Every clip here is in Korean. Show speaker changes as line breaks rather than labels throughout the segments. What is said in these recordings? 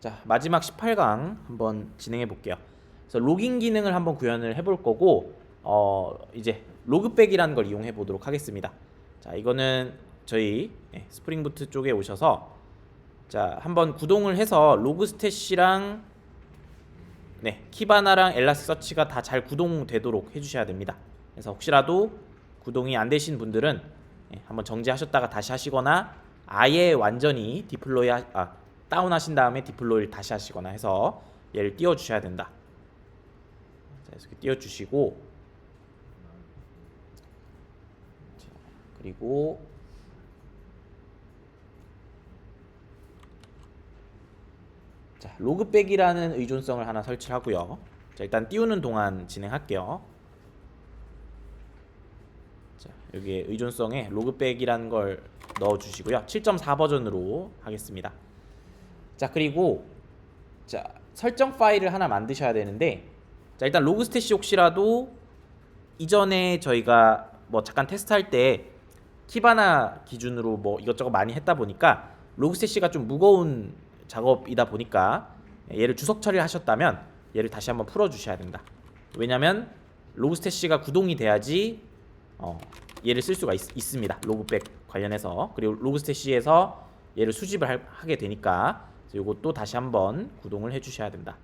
자 마지막 18강 한번 진행해 볼게요. 그래서 로깅 기능을 한번 구현을 해볼 거고 어 이제 로그백이라는 걸 이용해 보도록 하겠습니다. 자 이거는 저희 예, 스프링부트 쪽에 오셔서 자 한번 구동을 해서 로그 스탯이랑 네 키바나랑 엘라스서치가 다 잘 구동되도록 해주셔야 됩니다. 그래서 혹시라도 구동이 안 되신 분들은 예, 한번 정지하셨다가 다시 하시거나 아예 완전히 디플로이 하, 아, 다운 하신 다음에 디플로이를 다시 하시거나 해서 얘를 띄워 주셔야 된다. 자, 이렇게 띄워 주시고 자, 그리고 자, 로그백이라는 의존성을 하나 설치하고요. 자, 일단 띄우는 동안 진행할게요. 자, 여기에 의존성에 로그백이라는 걸 넣어 주시고요. 7.4 버전으로 하겠습니다. 자, 그리고 자, 설정 파일을 하나 만드셔야 되는데 자, 일단 로그 스탯이 혹시라도 이전에 저희가 뭐 잠깐 테스트할 때 키바나 기준으로 뭐 이것저것 많이 했다 보니까 로그 스탯이가 좀 무거운 작업이다 보니까 얘를 주석 처리를 하셨다면 얘를 다시 한번 풀어 주셔야 된다. 왜냐면 로그 스탯이가 구동이 돼야지 어, 얘를 쓸 수가 있, 습니다. 로그백 관련해서. 그리고 로그 스탯시에서 얘를 수집을 할- 하게 되니까 이것도 다시 한번 구동을 해주셔야 된다.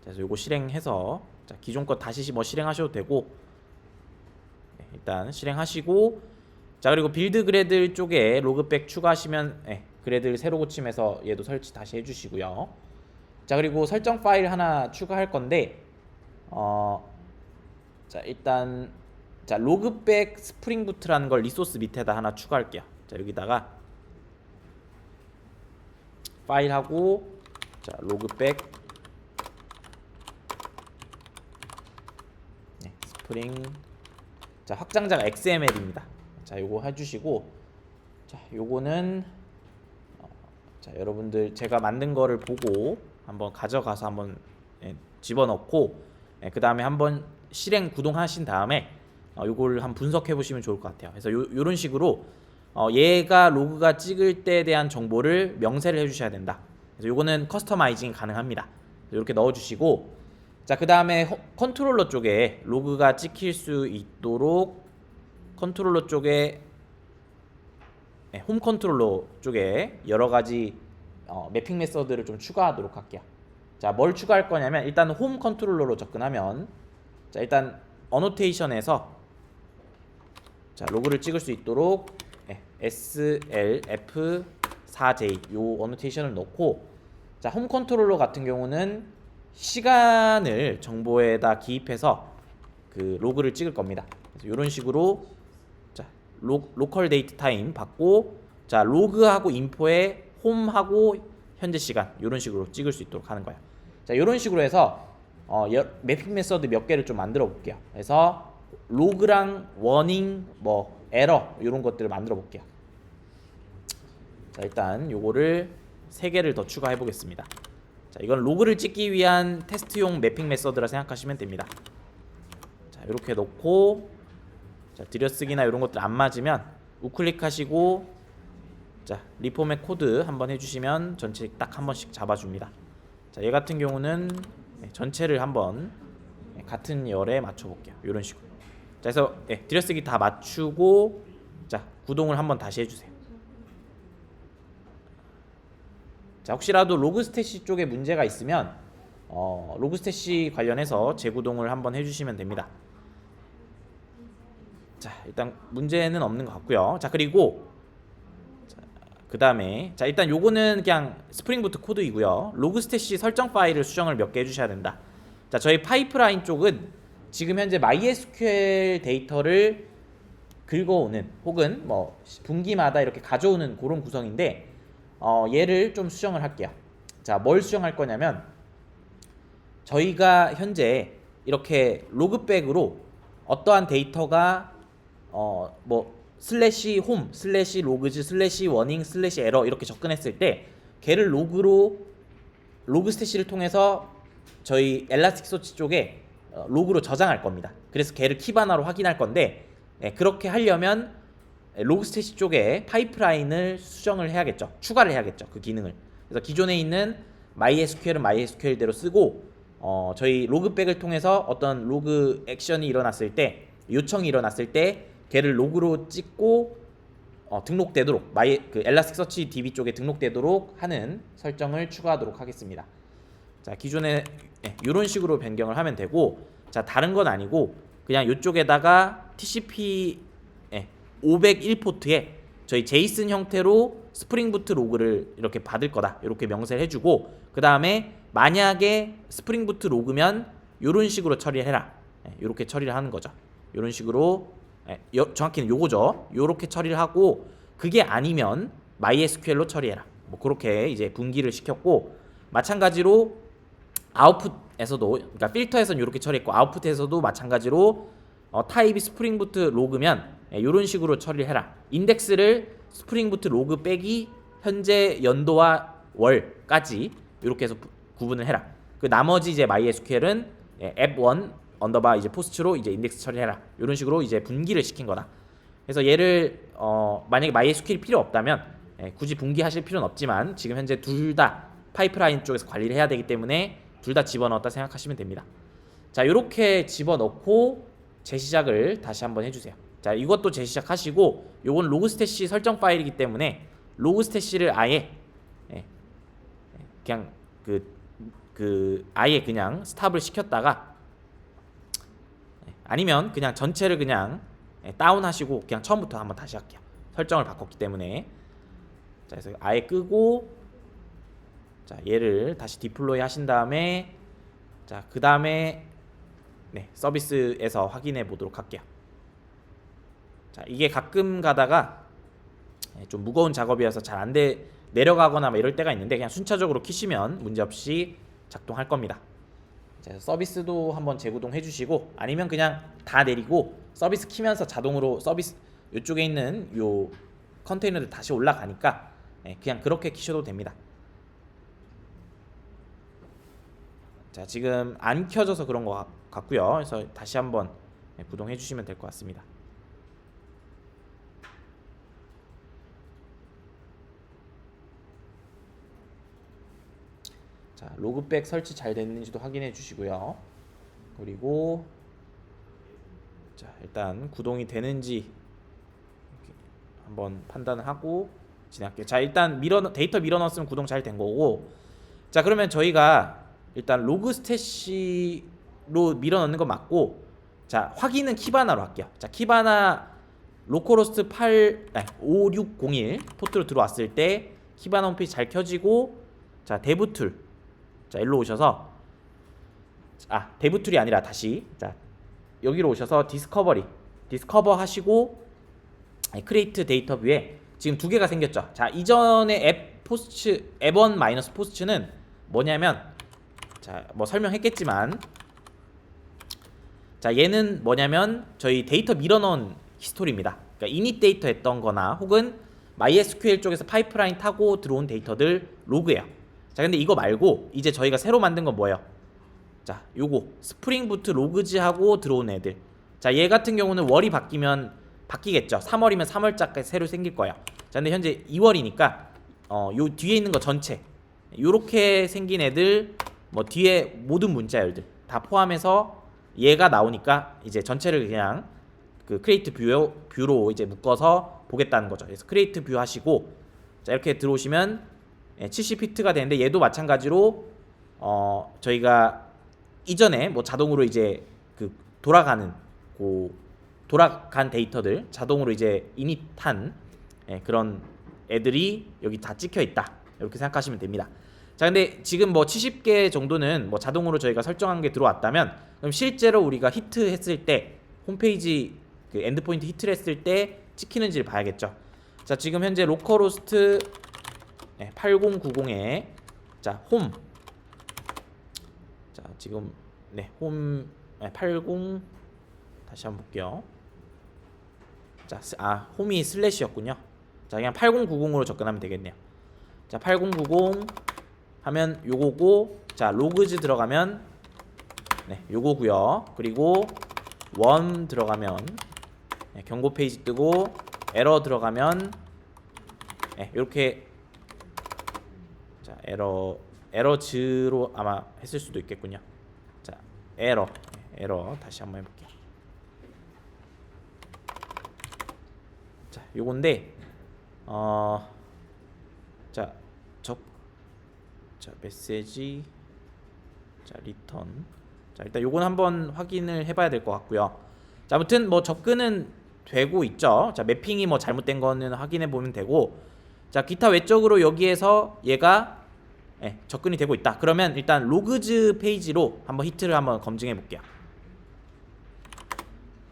자, 그래서 요거 실행해서 자, 기존 거 다시 시- 뭐 실행하셔도 되고 네, 일단 실행하시고 자 그리고 빌드 그래드 쪽에 로그백 추가하시면 네, 그래드를 새로 고침해서 얘도 설치 다시 해주시고요. 자 그리고 설정 파일 하나 추가할 건데 어, 자 일단 자 로그백 스프링부트라는 걸 리소스 밑에다 하나 추가할게요. 자 여기다가 파일하고 자 로그백 네, 스프링 자 확장자가 XML입니다. 자 요거 해주시고 자 요거는 어, 자 여러분들 제가 만든 거를 보고 한번 가져가서 한번 예, 집어넣고 예, 그 다음에 한번 실행 구동하신 다음에 어, 요거를 한번 분석해 보시면 좋을 것 같아요. 그래서 요, 요런 식으로 어, 얘가 로그가 찍을 때에 대한 정보를 명세를 해주셔야 된다. 그래서 요거는 커스터마이징 가능합니다. 이렇게 넣어주시고 자그 다음에 컨트롤러 쪽에 로그가 찍힐 수 있도록 컨트롤러 쪽에 네, 홈 컨트롤러 쪽에 여러 가지 어, 매핑 메서드를 좀 추가하도록 할게요. 자, 뭘 추가할 거냐면 일단 홈 컨트롤러로 접근하면 자, 일단 어노테이션에서 자, 로그를 찍을 수 있도록 네, SLF4J 요 어노테이션을 넣고 자, 홈 컨트롤러 같은 경우는 시간을 정보에다 기입해서 그 로그를 찍을 겁니다. 그래서 이런 식으로 자, 로, 로컬 데이트 타임 받고 자, 로그하고 인포에 홈하고 현재 시간 이런 식으로 찍을 수 있도록 하는 거예요. 자, 이런 식으로 해서 어, 여, 매핑 메서드 몇 개를 좀 만들어 볼게요. 그래서 로그랑 워닝 뭐 에러 이런 것들을 만들어 볼게요. 자, 일단 요거를 세 개를 더 추가해 보겠습니다. 자, 이건 로그를 찍기 위한 테스트용 매핑 메서드라 생각하시면 됩니다. 자, 이렇게 놓고 자, 들여쓰기나 이런 것들 안 맞으면 우클릭하시고 자, 리포맷 코드 한번 해주시면 전체 딱 한 번씩 잡아줍니다. 자, 얘 같은 경우는 네, 전체를 한번 네, 같은 열에 맞춰볼게요. 이런 식으로. 자, 그래서 예, 들여쓰기 다 맞추고 자, 구동을 한번 다시 해주세요. 자, 혹시라도 로그 스탯이 쪽에 문제가 있으면 어, 로그 스탯이 관련해서 재구동을 한번 해주시면 됩니다. 자, 일단 문제는 없는 것 같고요. 자, 그리고 그 다음에 자 일단 요거는 그냥 스프링부트 코드이고요. 로그 스탯이 설정 파일을 수정을 몇 개 해주셔야 된다. 자, 저희 파이프라인 쪽은 지금 현재 MySQL 데이터를 긁어오는 혹은 뭐 분기마다 이렇게 가져오는 그런 구성인데 어, 얘를 좀 수정을 할게요. 자, 뭘 수정할 거냐면 저희가 현재 이렇게 로그백으로 어떠한 데이터가 어 뭐 슬래시 홈 슬래시 로그즈 슬래시 워닝 슬래시 에러 이렇게 접근했을 때 걔를 로그로 로그 스태시를 통해서 저희 엘라스틱소치 쪽에 어, 로그로 저장할 겁니다. 그래서 걔를 키바나로 확인할 건데 예, 그렇게 하려면 로그 스태시 쪽에 파이프라인을 수정을 해야겠죠. 추가를 해야겠죠. 그 기능을. 그래서 기존에 있는 MySQL은 MySQL대로 쓰고 어, 저희 로그백을 통해서 어떤 로그 액션이 일어났을 때 요청이 일어났을 때 걔를 로그로 찍고 어, 등록되도록 마이 그 엘라스틱서치 DB 쪽에 등록되도록 하는 설정을 추가하도록 하겠습니다. 자 기존에 이런 식으로 변경을 하면 되고 자 다른 건 아니고 그냥 이쪽에다가 TCP 501 포트에 저희 제이슨 형태로 스프링부트 로그를 이렇게 받을 거다. 이렇게 명세를 해주고 그 다음에 만약에 스프링부트 로그면 이런 식으로 처리해라. 이렇게 처리를 하는 거죠. 이런 식으로 예, 여- 정확히는 요거죠. 요렇게 처리를 하고 그게 아니면 MySQL로 처리해라. 뭐 그렇게 이제 분기를 시켰고 마찬가지로 아웃풋에서도 그러니까 필터에서는 이렇게 처리했고 아웃풋에서도 마찬가지로 어, 타입이 스프링부트 로그면 이런 식으로 처리를 해라. 인덱스를 스프링부트 로그 빼기 현재 연도와 월까지 이렇게 해서 부- 구분을 해라. 그 나머지 이제 MySQL은 앱1 언더바 이제 포스트로 이제 인덱스 처리해라. 이런 식으로 이제 분기를 시킨 거다. 그래서 얘를 어, 만약에 MySQL이 필요 없다면 예, 굳이 분기하실 필요는 없지만 지금 현재 둘 다 파이프라인 쪽에서 관리를 해야 되기 때문에 둘 다 집어넣었다 생각하시면 됩니다. 자, 이렇게 집어넣고 재시작을 다시 한번 해주세요. 자, 이것도 재시작하시고 요건 로그스태시 설정 파일이기 때문에 로그스태시를 아예 예, 예, 그냥 그, 그 아예 그냥 스탑을 시켰다가 예, 아니면 그냥 전체를 그냥 예, 다운하시고 그냥 처음부터 한번 다시 할게요. 설정을 바꿨기 때문에 자, 그래서 아예 끄고 자, 얘를 다시 디플로이 하신 다음에 자, 그 다음에 네, 서비스에서 확인해 보도록 할게요. 자, 이게 가끔 가다가 예, 좀 무거운 작업이어서 잘 안 돼 내려가거나 막 이럴 때가 있는데 그냥 순차적으로 키시면 문제없이 작동할 겁니다. 자, 서비스도 한번 재구동 해주시고 아니면 그냥 다 내리고 서비스 키면서 자동으로 서비스 이쪽에 있는 요 컨테이너들 다시 올라가니까 예, 그냥 그렇게 키셔도 됩니다. 자 지금 안 켜져서 그런 것 같- 같고요. 그래서 다시 한번 예, 구동해 주시면 될 것 같습니다. 자 로그백 설치 잘 됐는지도 확인해 주시고요. 그리고 자 일단 구동이 되는지 한번 판단을 하고 진행할게요. 자 일단 밀어 데이터 밀어 넣었으면 구동 잘 된 거고 자 그러면 저희가 일단 로그 스태시로 밀어 넣는 거 맞고 자 확인은 키바나로 할게요. 자 키바나 로컬호스트 8 아니, 5601 포트로 들어왔을 때 키바나 홈페이지 잘 켜지고 자 데브 툴 자 일로 오셔서 아 데브 툴이 아니라 다시 자 여기로 오셔서 디스커버리 디스커버 하시고 크리에이트 데이터 뷰에 지금 두 개가 생겼죠. 자 이전에 앱 포스트 앱원 마이너스 포스트는 뭐냐면 자 뭐 설명했겠지만 자 얘는 뭐냐면 저희 데이터 밀어넣은 히스토리입니다. 그러니까 이닛 데이터 했던 거나 혹은 MySQL 쪽에서 파이프라인 타고 들어온 데이터들 로그예요. 자 근데 이거 말고 이제 저희가 새로 만든 건 뭐예요? 자 요거 스프링 부트 로그즈하고 들어온 애들 자 얘 같은 경우는 월이 바뀌면 바뀌겠죠 3월이면 3월자까지 새로 생길 거예요 자 근데 현재 2월이니까 어 요 뒤에 있는 거 전체 요렇게 생긴 애들 뭐 뒤에 모든 문자열들 다 포함해서 얘가 나오니까 이제 전체를 그냥 그 크리에이트 뷰, 뷰로 이제 묶어서 보겠다는 거죠 그래서 크리에이트 뷰 하시고 자 이렇게 들어오시면 70피트가 되는데 얘도 마찬가지로 어 저희가 이전에 뭐 자동으로 이제 그 돌아가는 그 돌아간 데이터들 자동으로 이제 이닛한 예, 그런 애들이 여기 다 찍혀 있다 이렇게 생각하시면 됩니다. 자 근데 지금 뭐 70개 정도는 뭐 자동으로 저희가 설정한 게 들어왔다면 그럼 실제로 우리가 히트 했을 때 홈페이지 그 엔드포인트 히트를 했을 때 찍히는지를 봐야겠죠. 자 지금 현재 로컬호스트 8090에 자 홈. 자 지금 네홈 80 다시 한번 볼게요. 자, 스- 아 홈이 슬래시였군요. 자 그냥 8090으로 접근하면 되겠네요. 자 8090 하면 요거고 자 로그즈 들어가면 네 요거고요. 그리고 원 들어가면 네, 경고 페이지 뜨고 에러 들어가면 네, 이렇게 자자 에러 에러즈로 아마 했을 수도 있겠군요. 자 에러 네, 에러 다시 한번 해볼게요. 자 요건데 어자 접, 자 메시지 자 리턴 자 일단 요건 한번 확인을 해봐야 될 것 같고요. 자 아무튼 뭐 접근은 되고 있죠. 자 매핑이 뭐 잘못된 거는 확인해 보면 되고 자 기타 외적으로 여기에서 얘가 예, 접근이 되고 있다. 그러면 일단 로그즈 페이지로 한번 히트를 한번 검증해 볼게요.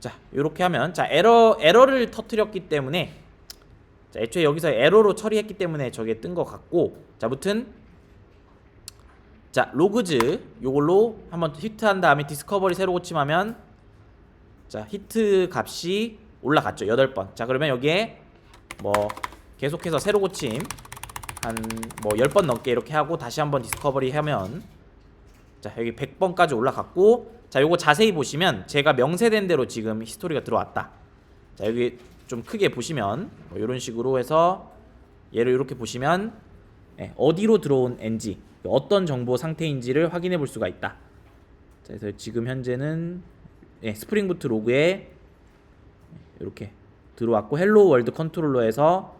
자 이렇게 하면 자 에러 에러를 터트렸기 때문에 자 애초에 여기서 에러로 처리했기 때문에 저게 뜬 것 같고 자 아무튼 자 로그즈. 요걸로 한번 히트한 다음에 디스커버리 새로 고침하면 자 히트 값이 올라갔죠. 8번. 자 그러면 여기에 뭐 계속해서 새로 고침 한 뭐 10번 넘게 이렇게 하고 다시 한번 디스커버리 하면 자 여기 100번까지 올라갔고 자 요거 자세히 보시면 제가 명세된 대로 지금 히스토리가 들어왔다. 자 여기 좀 크게 보시면 뭐 이런 식으로 해서 얘를 이렇게 보시면 예, 어디로 들어온 NG 어떤 정보 상태인지를 확인해 볼 수가 있다 자 그래서 지금 현재는 예, 스프링부트 로그에 이렇게 들어왔고 헬로 월드 컨트롤러에서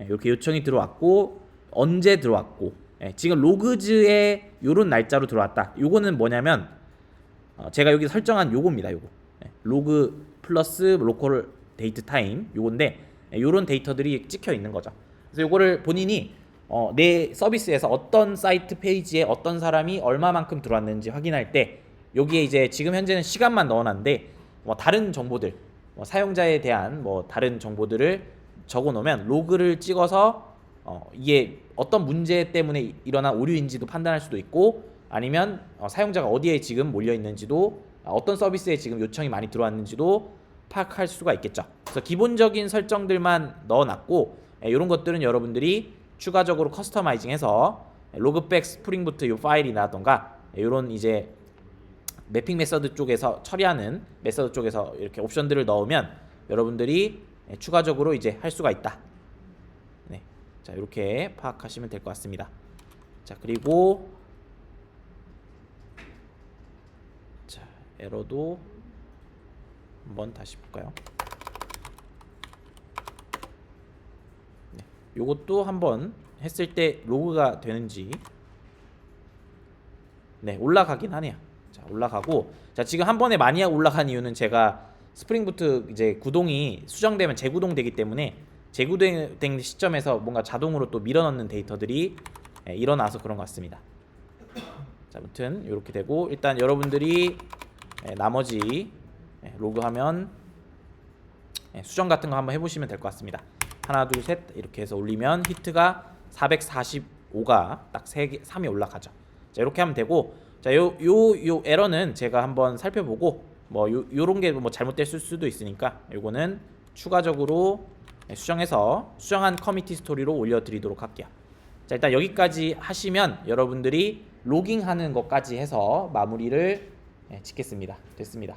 예, 이렇게 요청이 들어왔고 언제 들어왔고 예, 지금 로그즈에 요런 날짜로 들어왔다. 요거는 뭐냐면 어, 제가 여기 설정한 요겁니다. 요거 예, 로그 플러스 로컬 데이트 타임 요건데 예, 요런 데이터들이 찍혀 있는 거죠. 그래서 요거를 본인이 어, 내 서비스에서 어떤 사이트 페이지에 어떤 사람이 얼마만큼 들어왔는지 확인할 때 여기에 이제 지금 현재는 시간만 넣어놨는데 뭐 다른 정보들 뭐 사용자에 대한 뭐 다른 정보들을 적어 놓으면 로그를 찍어서 어, 이게 어떤 문제 때문에 일어난 오류인지도 판단할 수도 있고 아니면 어, 사용자가 어디에 지금 몰려 있는지도 아, 어떤 서비스에 지금 요청이 많이 들어왔는지도 파악할 수가 있겠죠. 그래서 기본적인 설정들만 넣어놨고 이런 것들은 여러분들이 추가적으로 커스터마이징해서 로그백 스프링부트 요 파일이라던가 이런 이제 매핑 메서드 쪽에서 처리하는 메서드 쪽에서 이렇게 옵션들을 넣으면 여러분들이 예, 추가적으로 이제 할 수가 있다. 네. 자, 이렇게 파악하시면 될 것 같습니다. 자, 그리고 자, 에러도 한번 다시 볼까요? 네. 요것도 한번 했을 때 로그가 되는지 네, 올라가긴 하네요. 자, 올라가고 자, 지금 한 번에 많이 올라간 이유는 제가 스프링부트 이제 구동이 수정되면 재구동 되기 때문에 재구동된 시점에서 뭔가 자동으로 또 밀어넣는 데이터들이 예, 일어나서 그런 것 같습니다. 자, 아무튼 이렇게 되고 일단 여러분들이 예, 나머지 예, 로그하면 예, 수정 같은 거 한번 해보시면 될 것 같습니다. 하나, 둘, 셋 이렇게 해서 올리면 히트가 445가 딱 3개, 3이 올라가죠. 자, 이렇게 하면 되고 자, 요 요 요 에러는 제가 한번 살펴보고 뭐 요, 요런 게 뭐 잘못됐을 수도 있으니까 요거는 추가적으로 예, 수정해서 수정한 커미티 스토리로 올려드리도록 할게요. 자 일단 여기까지 하시면 여러분들이 로깅하는 것까지 해서 마무리를 예, 짓겠습니다. 됐습니다.